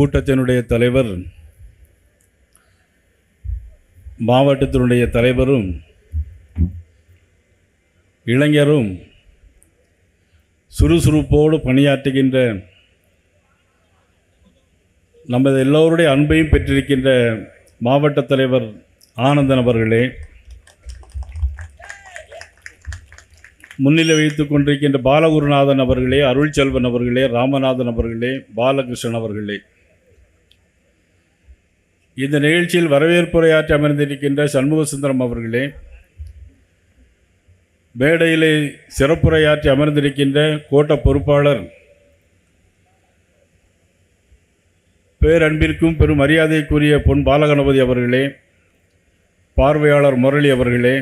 கூட்டத்தினுடைய தலைவர் மாவட்டத்தினுடைய தலைவரும் இளைஞரும் சுறுசுறுப்போடு பணியாற்றுகின்ற நமது எல்லோருடைய அன்பையும் பெற்றிருக்கின்ற மாவட்ட தலைவர் ஆனந்தன் அவர்களே முன்னிலை வைத்துக் கொண்டிருக்கின்ற பாலகுருநாதன் அவர்களே அருள்செல்வன் அவர்களே ராமநாதன் அவர்களே பாலகிருஷ்ணன் அவர்களே. இந்த நிகழ்ச்சியில் வரவேற்புரையாற்றி அமர்ந்திருக்கின்ற சண்முகசுந்தரம் அவர்களே மேடையிலே சிறப்புரையாற்றி அமர்ந்திருக்கின்ற கோட்ட பொறுப்பாளர் பேரன்பிற்கும் பெரும் மரியாதைக்குரிய பொன் பாலகணபதி அவர்களே பார்வையாளர் முரளி அவர்களே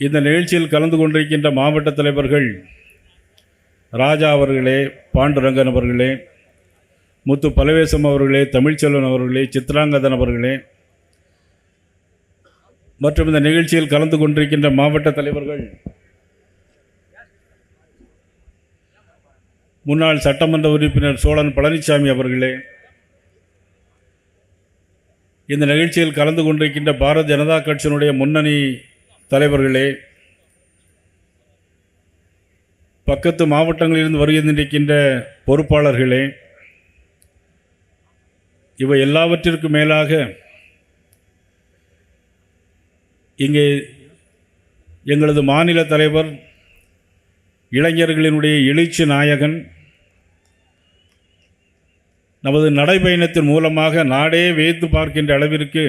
இந்த நிகழ்ச்சியில் கலந்து கொண்டிருக்கின்ற மாவட்ட தலைவர்கள் ராஜா அவர்களே பாண்டுரங்கன் அவர்களே முத்து பலவேசம் அவர்களே தமிழ்ச்செல்வன் அவர்களே சித்ராங்கதன் அவர்களே. மற்றும் இந்த நிகழ்ச்சியில் கலந்து கொண்டிருக்கின்ற மாவட்ட தலைவர்கள். முன்னாள் சட்டமன்ற உறுப்பினர் சோழன் பழனிசாமி அவர்களே. இந்த நிகழ்ச்சியில் கலந்து கொண்டிருக்கின்ற பாரத ஜனதா கட்சியினுடைய முன்னணி தலைவர்களே. பக்கத்து மாவட்டங்களிலிருந்து வருகின்றிருக்கின்ற பொறுப்பாளர்களே. இவை எல்லாவற்றிற்கும் மேலாக இங்கே எங்களது மாநில தலைவர் இளைஞர்களினுடைய எழுச்சி நாயகன் நமது நடைபயணத்தின் மூலமாக நாடே வேத்து பார்க்கின்ற அளவிற்கு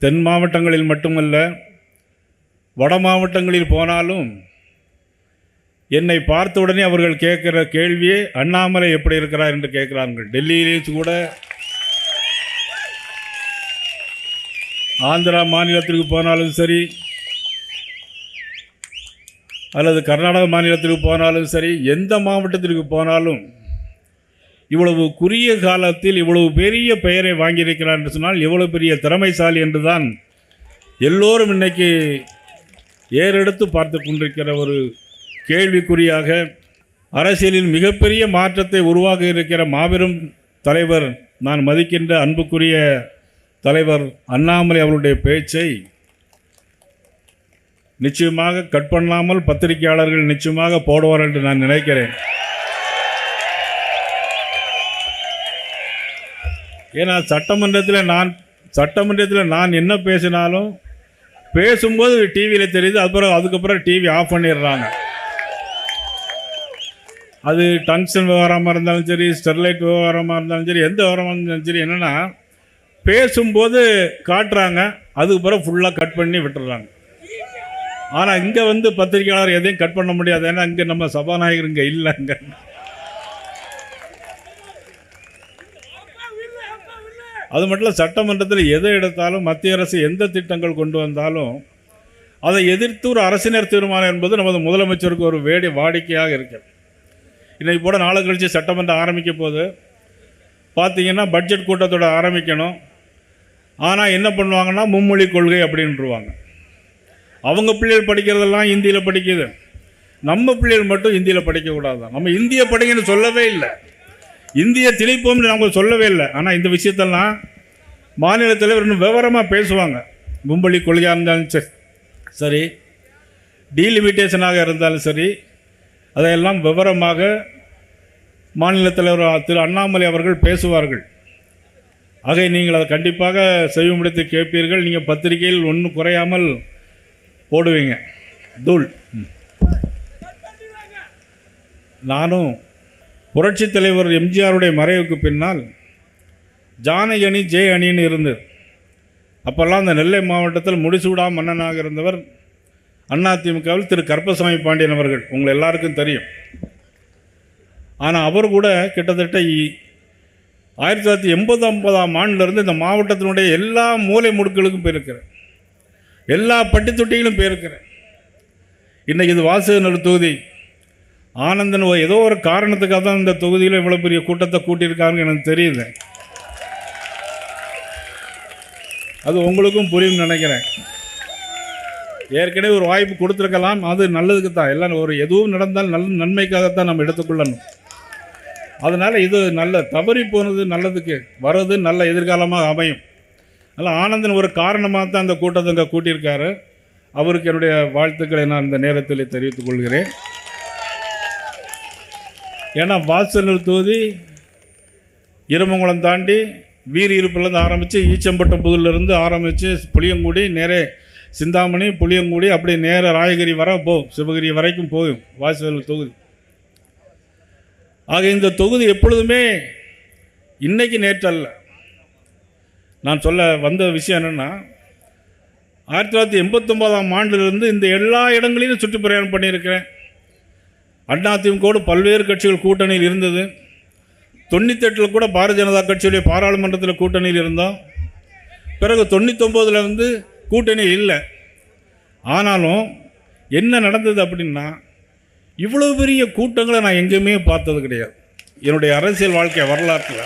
தென் மாவட்டங்களில் மட்டுமல்ல வட மாவட்டங்களில் போனாலும் என்னை பார்த்த உடனே அவர்கள் கேட்குற கேள்வியே அண்ணாமலை எப்படி இருக்கிறார் என்று கேட்கிறார்கள். டெல்லியிலே கூட ஆந்திரா மாநிலத்திற்கு போனாலும் சரி அல்லது கர்நாடக மாநிலத்திற்கு போனாலும் சரி எந்த மாவட்டத்திற்கு போனாலும் இவ்வளவு குறுகிய காலத்தில் இவ்வளவு பெரிய பெயரை வாங்கியிருக்கிறார் என்று சொன்னால் எவ்வளவு பெரிய திறமைசாலி என்றுதான் எல்லோரும் இன்னைக்கு ஏறெடுத்து பார்த்து கொண்டிருக்கிற ஒரு கேள்விக்குறியாக அரசியலில் மிகப்பெரிய மாற்றத்தை உருவாக இருக்கிற மாபெரும் தலைவர் நான் மதிக்கின்ற அன்புக்குரிய தலைவர் அண்ணாமலை அவருடைய பேச்சை நிச்சயமாக கட் பண்ணாமல் பத்திரிகையாளர்கள் நிச்சயமாக போடுவார் என்று நான் நினைக்கிறேன். ஏன்னா சட்டமன்றத்தில் நான் சட்டமன்றத்தில் நான் என்ன பேசினாலும் பேசும்போது டிவியில் தெரியுது அப்புறம் அதுக்கப்புறம் டிவி ஆஃப் பண்ணிடுறாங்க. அது டங்ஷன் விவகாரமாக இருந்தாலும் சரி ஸ்டெர்லைட் விவகாரமாக இருந்தாலும் சரி எந்த விவகாரமாக இருந்தாலும் சரி என்னென்னா பேசும்போது காட்டுறாங்க அதுக்கு பிறகு ஃபுல்லாக கட் பண்ணி விட்டுறாங்க. ஆனால் இங்கே வந்து பத்திரிக்கையாளர் எதையும் கட் பண்ண முடியாது. ஏன்னா இங்கே நம்ம சபாநாயகர் இங்கே இல்லைங்க. அது மட்டும் இல்லை சட்டமன்றத்தில் எதை எடுத்தாலும் மத்திய அரசு எந்த திட்டங்கள் கொண்டு வந்தாலும் அதை எதிர்த்து ஒரு அரசினர் தீர்மானம் என்பது நமது முதலமைச்சருக்கு ஒரு வேடி வாடிக்கையாக இருக்கிறது. இன்றைக்கி கூட நாளை கழிச்சு சட்டமன்றம் ஆரம்பிக்க போது பார்த்தீங்கன்னா பட்ஜெட் கூட்டத்தோட ஆரம்பிக்கணும். ஆனால் என்ன பண்ணுவாங்கன்னா மும்மொழி கொள்கை அப்படின்ட்டுருவாங்க அவங்க பிள்ளைகள் படிக்கிறதெல்லாம் ஹிந்தியில் படிக்குது. நம்ம பிள்ளைகள் மட்டும் ஹிந்தியில் படிக்கக்கூடாது நம்ம இந்திய படிங்கன்னு சொல்லவே இல்லை. இந்திய திணிப்போம்னு நம்ம சொல்லவே இல்லை. ஆனால் இந்த விஷயத்தெல்லாம் மாநில தலைவர் இன்னும் விவரமாக பேசுவாங்க. மும்பளி கொள்கையாக இருந்தாலும் சரி. சரி டீலிமிட்டேஷனாக இருந்தாலும் சரி அதையெல்லாம் விவரமாக மாநில தலைவர் திரு அண்ணாமலை அவர்கள் பேசுவார்கள். ஆகை நீங்கள் அதை கண்டிப்பாக செய்ய முடித்து கேட்பீர்கள். நீங்கள் பத்திரிகையில் ஒன்றும் குறையாமல் போடுவீங்க. தூள். நானும் புரட்சித் தலைவர் எம்ஜிஆருடைய மறைவுக்கு பின்னால் ஜானகி அணி ஜெய அணின்னு இருந்தது. அப்போல்லாம் அந்த நெல்லை மாவட்டத்தில் முடிசூடா மன்னனாக இருந்தவர் அதிமுகவில் திரு கருப்பசாமி பாண்டியன் அவர்கள் உங்கள் எல்லாருக்கும் தெரியும். ஆனால் அவர் கூட கிட்டத்தட்ட இ- ஆயிரத்தி தொள்ளாயிரத்தி எண்பது ஐம்பதாம் ஆண்டிலிருந்து இந்த மாவட்டத்தினுடைய எல்லா மூலை முடுக்களுக்கும் போயிருக்கிறேன் எல்லா பட்டி தொட்டிகளும் போயிருக்கிறேன் இன்றைக்கி இது வாசகநல்லூர் தொகுதி. ஆனந்தன் ஏதோ ஒரு காரணத்துக்காக தான் இந்த தொகுதியில் இவ்வளோ பெரிய கூட்டத்தை கூட்டியிருக்காருன்னு எனக்கு தெரியல. அது உங்களுக்கும் புரியும் நினைக்கிறேன். ஏற்கனவே ஒரு வாய்ப்பு கொடுத்துருக்கலாம். அது நல்லதுக்கு தான் எல்லாம் ஒரு எதுவும் நடந்தால் நல்ல நன்மைக்காகத்தான் நம்ம எடுத்துக்கொள்ளணும். அதனால் இது நல்ல தவறி போனது நல்லதுக்கு வர்றது நல்ல எதிர்காலமாக அமையும். அதனால் ஆனந்தன் ஒரு காரணமாக தான் அந்த கூட்டத்தை இங்கே கூட்டியிருக்காரு. அவருக்கு என்னுடைய வாழ்த்துக்களை நான் இந்த நேரத்தில் தெரிவித்துக் கொள்கிறேன். ஏன்னா வாசல் தொகுதி இருமங்குளம் தாண்டி வீரி இருப்பிலேருந்து ஆரம்பித்து ஈச்சம்பட்டம் புதுலேருந்து ஆரம்பித்து புளியங்குடி நேரே சிந்தாமணி புளியங்குடி அப்படி நேர ராயகிரி வர போகும் சிவகிரி வரைக்கும் போகும் வாசல் தொகுதி. ஆக இந்த தொகுதி எப்பொழுதுமே இன்னைக்கு நேற்றல்ல. நான் சொல்ல வந்த விஷயம் என்னென்னா ஆயிரத்தி தொள்ளாயிரத்தி எண்பத்தொம்போதாம் ஆண்டிலிருந்து இந்த எல்லா இடங்களிலும் சுற்றுப்பிரயாணம் பண்ணியிருக்கிறேன். அதிமுகவோடு பல்வேறு கட்சிகள் கூட்டணியில் இருந்தது. தொண்ணூத்தெட்டில் கூட பாரதிய ஜனதா கட்சியுடைய பாராளுமன்றத்தில் கூட்டணியில் இருந்தோம். பிறகு தொண்ணூத்தொம்போதுலேருந்து கூட்டணி இல்லை. ஆனாலும் என்ன நடந்தது அப்படின்னா இவ்வளோ பெரிய கூட்டங்களை நான் எங்கேயுமே பார்த்தது கிடையாது. என்னுடைய அரசியல் வாழ்க்கை வரலாற்றில்.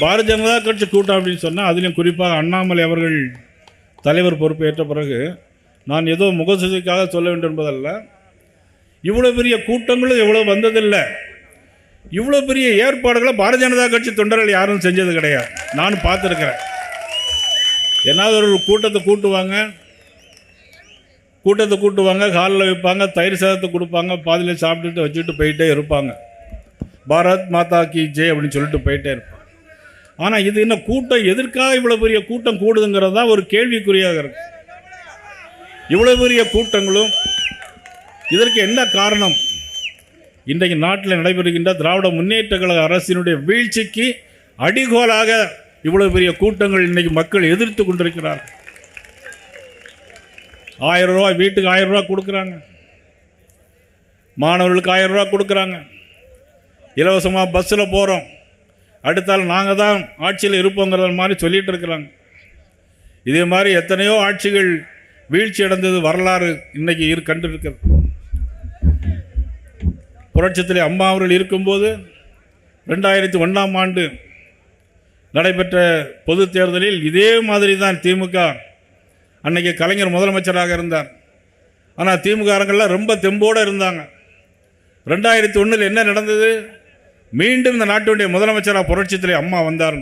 பாரதிய ஜனதா கட்சி கூட்டம் அப்படின்னு சொன்னால் அதுலேயும் குறிப்பாக அண்ணாமலை அவர்கள் தலைவர் பொறுப்பேற்ற பிறகு நான் ஏதோ முகசுதிக்காக சொல்ல வேண்டும் என்பதல்ல. இவ்வளோ பெரிய கூட்டங்களும் இவ்வளோ வந்ததில்லை. இவ்வளோ பெரிய ஏற்பாடுகளை பாரதிய ஜனதா கட்சி தொண்டர்கள் யாரும் செஞ்சது கிடையாது. நானும் பார்த்துருக்கிறேன். ஏதாவது ஒரு கூட்டத்தை கூட்டுவாங்க? கூட்டத்தை கூட்டுவாங்க காலில் வைப்பாங்க தயிர் சாதத்தை கொடுப்பாங்க பாதியில் சாப்பிட்டுட்டு வச்சுட்டு போயிட்டே இருப்பாங்க. பாரத் மாதா கி ஜெய் அப்படின்னு சொல்லிட்டு போயிட்டே இருப்பாங்க. ஆனால் இது என்ன கூட்டம்? எதற்காக இவ்வளோ பெரிய கூட்டம் கூடுதுங்கிறது தான் ஒரு கேள்விக்குறியாக இருக்கு. இவ்வளோ பெரிய கூட்டங்களும் இதற்கு என்ன காரணம்? இன்றைக்கு நாட்டில் நடைபெறுகின்ற திராவிட முன்னேற்ற கழக அரசினுடைய வீழ்ச்சிக்கு அடிகோலாக இவ்வளவு பெரிய கூட்டங்கள் இன்னைக்கு மக்கள் எதிர்த்து கொண்டிருக்கிறார் ஆயிரம் ரூபா வீட்டுக்கு ஆயிரம் ரூபா கொடுக்குறாங்க. மாணவர்களுக்கு ஆயிரம் ரூபா கொடுக்குறாங்க. இலவசமாக பஸ்ஸில் போகிறோம் அடுத்தால் நாங்கள் தான் ஆட்சியில் இருப்போங்கிற மாதிரி சொல்லிகிட்டு இருக்கிறாங்க. இதே மாதிரி எத்தனையோ ஆட்சிகள் வீழ்ச்சி அடைந்தது வரலாறு இன்னைக்கு இரு கண்டிருக்கிறது. புரட்சத்தில் அம்மா அவர்கள் இருக்கும்போது ரெண்டாயிரத்தி ஒன்றாம் ஆண்டு நடைபெற்ற பொது தேர்தலில் இதே மாதிரி தான் திமுக அன்னைக்கு கலைஞர் முதலமைச்சராக இருந்தார். ஆனால் திமுககாரங்கள்லாம் ரொம்ப தெம்போடு இருந்தாங்க. ரெண்டாயிரத்தி ஒன்றில் என்ன நடந்தது? மீண்டும் இந்த நாட்டுடைய முதலமைச்சராக புரட்சித்திலே அம்மா வந்தார்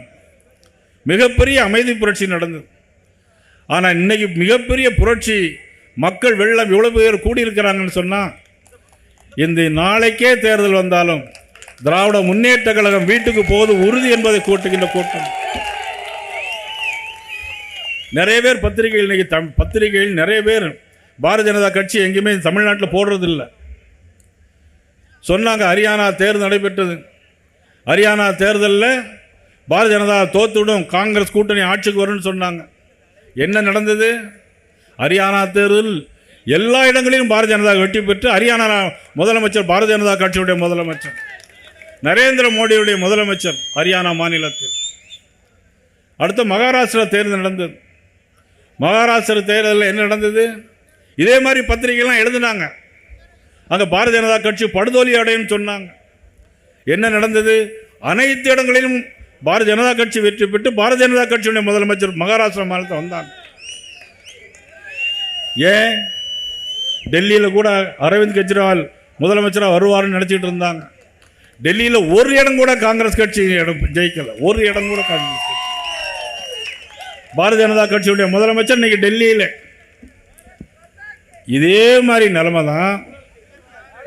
மிகப்பெரிய அமைதி புரட்சி நடந்தது. ஆனால் இன்னைக்கு மிகப்பெரிய புரட்சி மக்கள் வெள்ளம் இவ்வளவு பேர் கூடியிருக்கிறாங்கன்னு சொன்னால் இந்த நாளைக்கே தேர்தல் வந்தாலும் திராவிட முன்னேற்ற கழகம் வீட்டுக்கு போவது உறுதி என்பதை கூட்டுகின்ற கூட்டம். நிறைய பேர் பத்திரிகைகள் இன்னைக்கு தம் பத்திரிகைகள் நிறைய பேர் பாரதிய ஜனதா கட்சி எங்கேயுமே தமிழ்நாட்டில் போடுறதில்ல. சொன்னாங்க ஹரியானா தேர்தல் நடைபெற்றது. ஹரியானா தேர்தலில் பாரதிய ஜனதா தோத்துவிடும் காங்கிரஸ் கூட்டணி ஆட்சிக்கு வரும்னு சொன்னாங்க. என்ன நடந்தது? ஹரியானா தேர்தல் எல்லா இடங்களிலும் பாரதிய ஜனதா வெற்றி பெற்று ஹரியானா முதலமைச்சர் பாரதிய ஜனதா கட்சியுடைய முதலமைச்சர். நரேந்திர மோடியுடைய முதலமைச்சர் ஹரியானா மாநிலத்தில். அடுத்து மகாராஷ்டிரா தேர்தல் நடந்தது மகாராஷ்டிரா தேர்தலில் என்ன நடந்தது? இதே மாதிரி பத்திரிகைலாம் எழுதினாங்க. அங்கே பாரதிய ஜனதா கட்சி படுதோலி அடையும் சொன்னாங்க. என்ன நடந்தது? அனைத்து இடங்களிலும் பாரதிய ஜனதா கட்சி வெற்றி பெற்று பாரதிய ஜனதா கட்சியுடைய முதலமைச்சர் மகாராஷ்டிரா மாநிலத்தில் வந்தாங்க. ஏன்? டெல்லியில் கூட அரவிந்த் கெஜ்ரிவால் முதலமைச்சராக வருவார்னு நினச்சிட்டு இருந்தாங்க. டெல்லியில் ஒரு இடம் கூட காங்கிரஸ் கட்சி இடம் ஜெயிக்கல. ஒரு இடம் கூட காங்கிரஸ் கட்சி. பாரதிய ஜனதா கட்சியுடைய முதலமைச்சர் இன்னைக்கு டெல்லியில். இதே மாதிரி நிலைமை தான்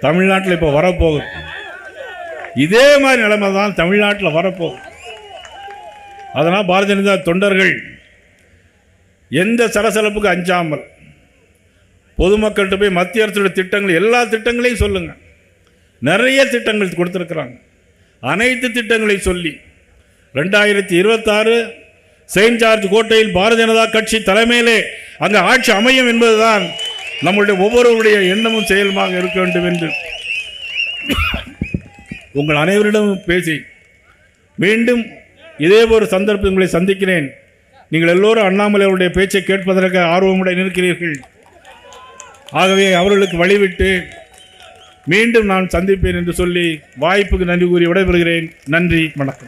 தமிழ்நாட்டில் இப்போ வரப்போகுது. இதே மாதிரி நிலைமை தான் தமிழ்நாட்டில் வரப்போகுது. அதனால் பாரதிய ஜனதா தொண்டர்கள் எந்த சலசலப்புக்கு அஞ்சாமல் பொதுமக்கள்கிட்ட போய் மத்திய அரசுடைய திட்டங்கள் எல்லா திட்டங்களையும் சொல்லுங்கள் நிறைய திட்டங்கள் கொடுத்துருக்குறாங்க. அனைத்து திட்டங்களை சொல்லி ரெண்டாயிரத்தி இருபத்தாறு செயின்ட் ஜார்ஜ் கோட்டையில் பாரதிய ஜனதா கட்சி தலைமையிலே அங்கே ஆட்சி அமையும் என்பதுதான் நம்முடைய ஒவ்வொருவருடைய எண்ணமும் செயலுமாக இருக்க வேண்டும் என்று. உங்கள் அனைவரிடமும் பேசி மீண்டும் இதே ஒரு சந்தர்ப்பங்களை சந்திக்கிறேன். நீங்கள் எல்லோரும் அண்ணாமலை அவருடைய பேச்சை கேட்பதற்கு ஆர்வமுடன் இருக்கிறீர்கள். ஆகவே அவர்களுக்கு வழிவிட்டு மீண்டும் நான் சந்திப்பேன் என்று சொல்லி வாய்ப்புக்கு நன்றி கூறி விடைபெறுகிறேன். நன்றி வணக்கம்.